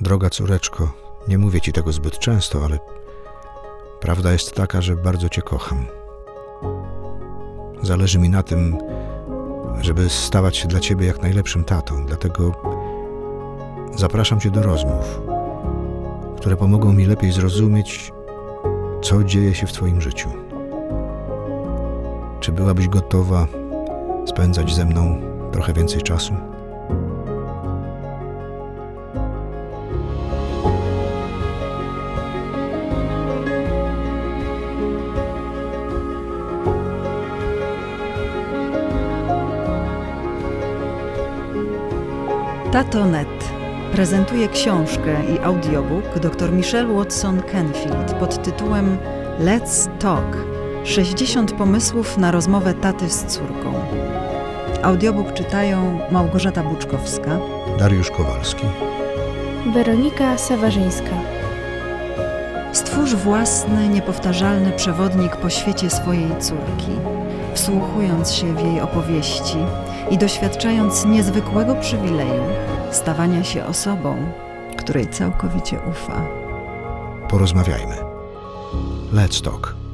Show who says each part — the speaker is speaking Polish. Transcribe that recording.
Speaker 1: Droga córeczko, nie mówię ci tego zbyt często, ale prawda jest taka, że bardzo cię kocham. Zależy mi na tym, żeby stawać się dla ciebie jak najlepszym tatą, dlatego zapraszam cię do rozmów, które pomogą mi lepiej zrozumieć, co dzieje się w twoim życiu. Czy byłabyś gotowa spędzać ze mną trochę więcej czasu?
Speaker 2: Tato.net prezentuje książkę i audiobook dr Michelle Watson Kenfield pod tytułem Let's Talk 60 pomysłów na rozmowę taty z córką. Audiobook czytają Małgorzata Buczkowska,
Speaker 1: Dariusz Kowalski.
Speaker 3: Weronika Sawarzyńska.
Speaker 2: Stwórz własny, niepowtarzalny przewodnik po świecie swojej córki, wsłuchując się w jej opowieści i doświadczając niezwykłego przywileju stawania się osobą, której całkowicie ufa.
Speaker 1: Porozmawiajmy. Let's talk.